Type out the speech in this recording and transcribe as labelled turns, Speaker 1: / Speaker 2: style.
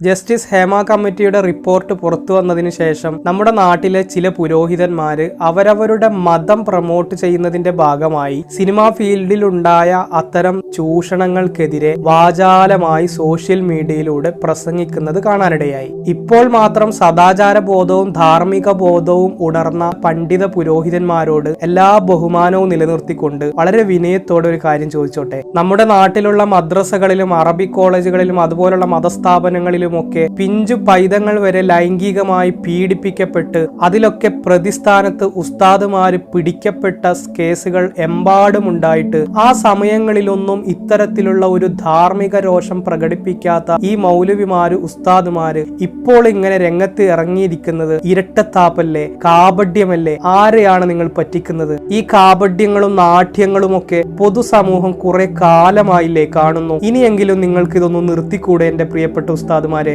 Speaker 1: Justice Hema കമ്മിറ്റിയുടെ report പുറത്തു വന്നതിന് ശേഷം നമ്മുടെ നാട്ടിലെ ചില പുരോഹിതന്മാര് അവരവരുടെ മതം പ്രൊമോട്ട് ചെയ്യുന്നതിന്റെ ഭാഗമായി സിനിമാ ഫീൽഡിലുണ്ടായ അത്തരം ചൂഷണങ്ങൾക്കെതിരെ വാചാലമായി സോഷ്യൽ മീഡിയയിലൂടെ പ്രസംഗിക്കുന്നത് കാണാനിടയായി. ഇപ്പോൾ മാത്രം സദാചാര ബോധവും ധാർമ്മിക ബോധവും ഉണർന്ന പണ്ഡിത പുരോഹിതന്മാരോട് എല്ലാ ബഹുമാനവും നിലനിർത്തിക്കൊണ്ട് വളരെ വിനയത്തോടെ ഒരു കാര്യം ചോദിച്ചോട്ടെ. നമ്മുടെ നാട്ടിലുള്ള മദ്രസകളിലും അറബി കോളേജുകളിലും അതുപോലുള്ള മതസ്ഥാപനങ്ങളിലുമൊക്കെ പിഞ്ചു പൈതങ്ങൾ വരെ ലൈംഗികമായി പീഡിപ്പിക്കപ്പെട്ട് അതിലൊക്കെ പ്രതിസ്ഥാനത്ത് ഉസ്താദുമാര് പിടിക്കപ്പെട്ട കേസുകൾ എമ്പാടുമുണ്ടായിട്ട് ആ സമയങ്ങളിലൊന്നും ഇത്തരത്തിലുള്ള ഒരു ധാർമ്മിക രോഷം പ്രകടിപ്പിക്കാത്ത ഈ മൗലവിമാര് ഉസ്താദുമാര് ഇപ്പോൾ ഇങ്ങനെ രംഗത്ത് ഇറങ്ങിയിരിക്കുന്നത് ഇരട്ടത്താപ്പല്ലേ കാപഡ്യമല്ലേ ആരെയാണ് നിങ്ങൾ പറ്റിക്കുന്നത്? ഈ കാപഡ്യങ്ങളും നാട്യങ്ങളും ഒക്കെ പൊതുസമൂഹം കുറെ കാലമായില്ലേ കാണുന്നു. ഇനിയെങ്കിലും നിങ്ങൾക്ക് ഇതൊന്നും നിർത്തിക്കൂടെ എന്റെ പ്രിയപ്പെട്ട ഉസ്താദുമാർ